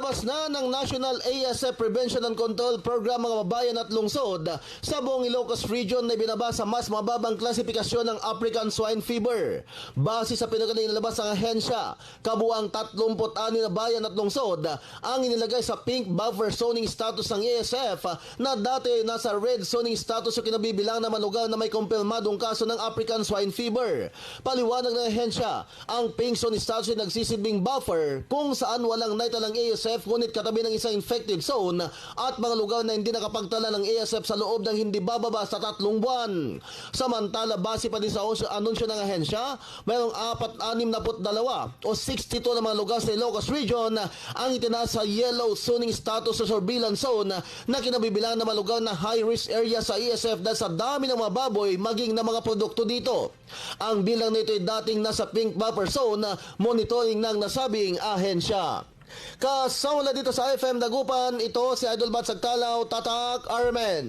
Inilabas na ng National ASF Prevention and Control Program mga babayan at lungsod sa buong Ilocos Region na binaba sa mas mababang klasifikasyon ng African Swine Fever. Base sa pinagaling inilabas ng ahensya, kabuang 36 na bayan at lungsod ang inilagay sa pink buffer zoning status ng ASF na dati nasa red zoning status o kinabibilang na manugaw na may kumpirmadong kaso ng African Swine Fever. Paliwanag ng ahensya, ang pink zone status ay nagsisilbing buffer kung saan walang naitala ng ASF ngunit katabi ng isang infected zone at mga lugar na hindi nakapagtala ng ASF sa loob ng hindi bababa sa tatlong buwan. Samantala, base pa din sa anunsyo- ng ahensya, mayroong 462 o 62 na mga lugar sa Ilocos Region ang itinaas sa yellow zoning status sa surveillance zone na kinabibilang na mga lugar na high-risk area sa ASF dahil sa dami ng mga baboy maging ng mga produkto dito. Ang bilang nito ay dating nasa pink buffer zone monitoring ng nasabing ahensya. Kasama na dito sa FM Dagupan, ito si Idol Bat Sagtalaw, Tatak Armen.